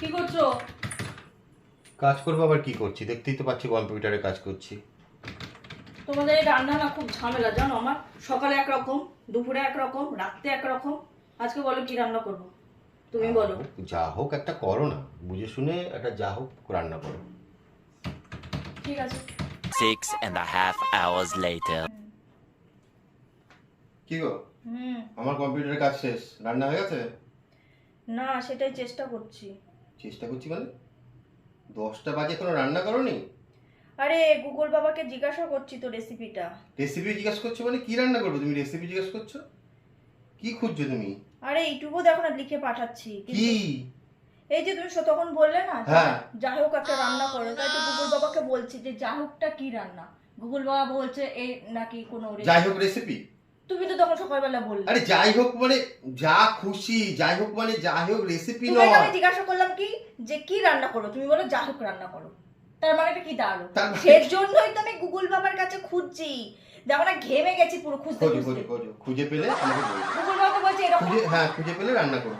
কি করছ? কাজ করব আবার কি করছি? দেখতেই তো পাচ্ছি কম্পিউটারে কাজ করছি। তোমাদের এই রান্না না খুব ঝামেলা জানো আমার? সকালে একরকম দুপুরে এক একরকম রাত্রে একরকম। আজকে বলো কি রান্না করব? তুমি বলো। যা হোক একটা করো না। বুঝে শুনে একটা যা হোক রান্না করো। ঠিক আছে। Six and a half hours later. কি গো? হুম। আমার কম্পিউটারে কাজ শেষ। রান্না হয়ে গেছে? না সেটাই চেষ্টা করছি। চেষ্টা করছি মানে দশটা বাজে কোনো রান্না করোনি? আরে গুগল বাবাকে জিজ্ঞাসা করছি তো রেসিপিটা রেসিপি জিজ্ঞাসা করছ মানে কি রান্না করবে? তুমি রেসিপি জিজ্ঞাসা করছ? কি খুঁজছো তুমি? আরে এইটুকু দেখো না লিখে পাঠাচ্ছি কি? এই যে তুমি তখন বললে না যে হ্যাঁ। যাই হোক একটা রান্না করো তাই তো গুগল বাবাকে বলছি যে যাই হোকটা কি রান্না? গুগল বাবা বলছে এই নাকি কোনো যাই হোক রেসিপি তুমি তো তখন সকালবেলা বললে। আরে যাই হোক মানে যা খুশি যাই হোক মানে যাই হোক রেসিপি নয়। আমি জিজ্ঞাসা করলাম কি যে কি রান্না করো? তুমি বলো যা হোক রান্না করো। তার মানে এটা কি দাঁড়াল জন্যই সেজন্যই তো আমি গুগল বাবার কাছে খুঁজছি। দেখো না ঘেমে গেছি পুরো খুঁজতে খোঁজো পেলে গুগল বাবা বলছে এরকম হ্যাঁ খুঁজে পেলে রান্না করব।